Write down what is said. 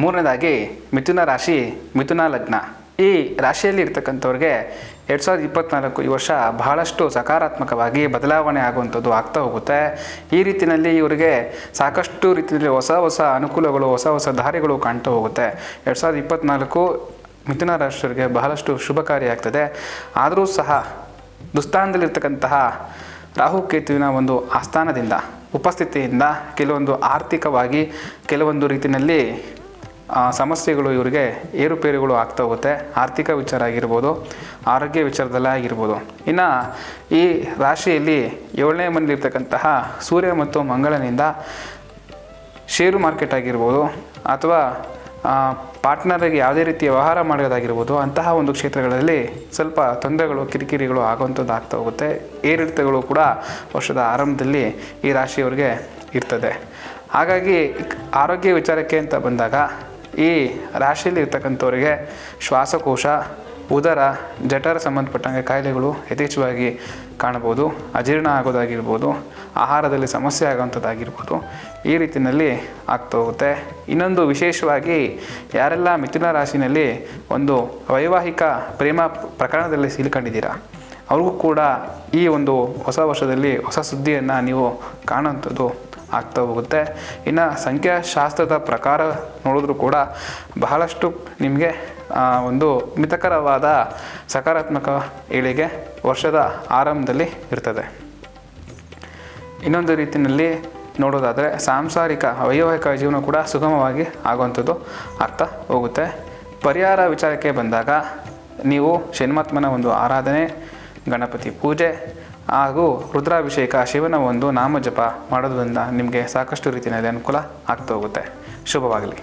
ಮೂರನೇದಾಗಿ ಮಿಥುನ ರಾಶಿ, ಮಿಥುನ ಲಗ್ನ. ಈ ರಾಶಿಯಲ್ಲಿ ಇರ್ತಕ್ಕಂಥವ್ರಿಗೆ ಎರಡು ಸಾವಿರದ ಇಪ್ಪತ್ತ್ನಾಲ್ಕು ಈ ವರ್ಷ ಬಹಳಷ್ಟು ಸಕಾರಾತ್ಮಕವಾಗಿ ಬದಲಾವಣೆ ಆಗುವಂಥದ್ದು ಆಗ್ತಾ ಹೋಗುತ್ತೆ. ಈ ರೀತಿಯಲ್ಲಿ ಇವರಿಗೆ ಸಾಕಷ್ಟು ರೀತಿಯಲ್ಲಿ ಹೊಸ ಹೊಸ ಅನುಕೂಲಗಳು, ಹೊಸ ಹೊಸ ದಾರಿಗಳು ಕಾಣ್ತಾ ಹೋಗುತ್ತೆ. ಎರಡು ಸಾವಿರದ ಇಪ್ಪತ್ತ್ನಾಲ್ಕು ಮಿಥುನ ರಾಶಿಯವರಿಗೆ ಬಹಳಷ್ಟು ಶುಭಕಾರಿಯಾಗ್ತದೆ ಆದರೂ ಸಹ ದುಸ್ಥಾನದಲ್ಲಿರ್ತಕ್ಕಂತಹ ರಾಹುಕೇತುವಿನ ಒಂದು ಆಸ್ಥಾನದಿಂದ, ಉಪಸ್ಥಿತಿಯಿಂದ ಕೆಲವೊಂದು ಆರ್ಥಿಕವಾಗಿ ಕೆಲವೊಂದು ರೀತಿಯಲ್ಲಿ ಸಮಸ್ಯೆಗಳು ಇವರಿಗೆ ಏರುಪೇರುಗಳು ಆಗ್ತಾ ಹೋಗುತ್ತೆ. ಆರ್ಥಿಕ ವಿಚಾರ ಆಗಿರ್ಬೋದು, ಆರೋಗ್ಯ ವಿಚಾರದಲ್ಲೇ ಆಗಿರ್ಬೋದು. ಇನ್ನು ಈ ರಾಶಿಯಲ್ಲಿ ಏಳನೇ ಮನೆಯಲ್ಲಿರ್ತಕ್ಕಂತಹ ಸೂರ್ಯ ಮತ್ತು ಮಂಗಳನಿಂದ ಷೇರು ಮಾರ್ಕೆಟ್ ಆಗಿರ್ಬೋದು, ಅಥವಾ ಪಾರ್ಟ್ನರಿಗೆ ಯಾವುದೇ ರೀತಿಯ ವ್ಯವಹಾರ ಮಾಡೋದಾಗಿರ್ಬೋದು ಅಂತಹ ಒಂದು ಕ್ಷೇತ್ರಗಳಲ್ಲಿ ಸ್ವಲ್ಪ ತೊಂದರೆಗಳು, ಕಿರಿಕಿರಿಗಳು ಆಗುವಂಥದ್ದು ಆಗ್ತಾ ಹೋಗುತ್ತೆ. ಏರಿಳಿತಗಳು ಕೂಡ ವರ್ಷದ ಆರಂಭದಲ್ಲಿ ಈ ರಾಶಿಯವರಿಗೆ ಇರ್ತದೆ. ಹಾಗಾಗಿ ಆರೋಗ್ಯ ವಿಚಾರಕ್ಕೆ ಅಂತ ಬಂದಾಗ ಈ ರಾಶಿಯಲ್ಲಿ ಇರ್ತಕ್ಕಂಥವರಿಗೆ ಶ್ವಾಸಕೋಶ, ಉದರ, ಜಠರ ಸಂಬಂಧಪಟ್ಟಂಗೆ ಕಾಯಿಲೆಗಳು ಯಥೇಚ್ಛವಾಗಿ ಕಾಣಬಹುದು, ಅಜೀರ್ಣ ಆಗೋದಾಗಿರ್ಬೋದು, ಆಹಾರದಲ್ಲಿ ಸಮಸ್ಯೆ ಆಗೋವಂಥದ್ದಾಗಿರ್ಬೋದು ಈ ರೀತಿಯಲ್ಲಿ ಆಗ್ತಾ ಹೋಗುತ್ತೆ. ಇನ್ನೊಂದು ವಿಶೇಷವಾಗಿ ಯಾರೆಲ್ಲ ಮಿಥುನ ರಾಶಿನಲ್ಲಿ ಒಂದು ವೈವಾಹಿಕ ಪ್ರೇಮ ಪ್ರಕರಣದಲ್ಲಿ ಸಿಲುಕೊಂಡಿದ್ದೀರಾ, ಅವ್ರಿಗೂ ಕೂಡ ಈ ಒಂದು ಹೊಸ ವರ್ಷದಲ್ಲಿ ಹೊಸ ಸುದ್ದಿಯನ್ನು ನೀವು ಕಾಣುವಂಥದ್ದು ಆಗ್ತಾ ಹೋಗುತ್ತೆ. ಇನ್ನು ಸಂಖ್ಯಾಶಾಸ್ತ್ರದ ಪ್ರಕಾರ ನೋಡಿದ್ರೂ ಕೂಡ ಬಹಳಷ್ಟು ನಿಮಗೆ ಒಂದು ಮಿತಕರವಾದ ಸಕಾರಾತ್ಮಕ ಏಳಿಗೆ ವರ್ಷದ ಆರಂಭದಲ್ಲಿ ಇರ್ತದೆ. ಇನ್ನೊಂದು ರೀತಿಯಲ್ಲಿ ನೋಡೋದಾದರೆ ಸಾಂಸಾರಿಕ ವೈವಾಹಿಕ ಜೀವನ ಕೂಡ ಸುಗಮವಾಗಿ ಆಗುವಂಥದ್ದು ಆಗ್ತಾ ಹೋಗುತ್ತೆ. ಪರಿಹಾರ ವಿಚಾರಕ್ಕೆ ಬಂದಾಗ ನೀವು ಶನ್ಮಾತ್ಮನ ಒಂದು ಆರಾಧನೆ ಗಣಪತಿ ಪೂಜೆ ಹಾಗೂ ರುದ್ರಾಭಿಷೇಕ ಶಿವನ ಒಂದು ನಾಮಜಪ ಮಾಡೋದ್ರಿಂದ ನಿಮಗೆ ಸಾಕಷ್ಟು ರೀತಿಯಲ್ಲಿ ಅನುಕೂಲ ಆಗ್ತಾ ಹೋಗುತ್ತೆ. ಶುಭವಾಗಲಿ.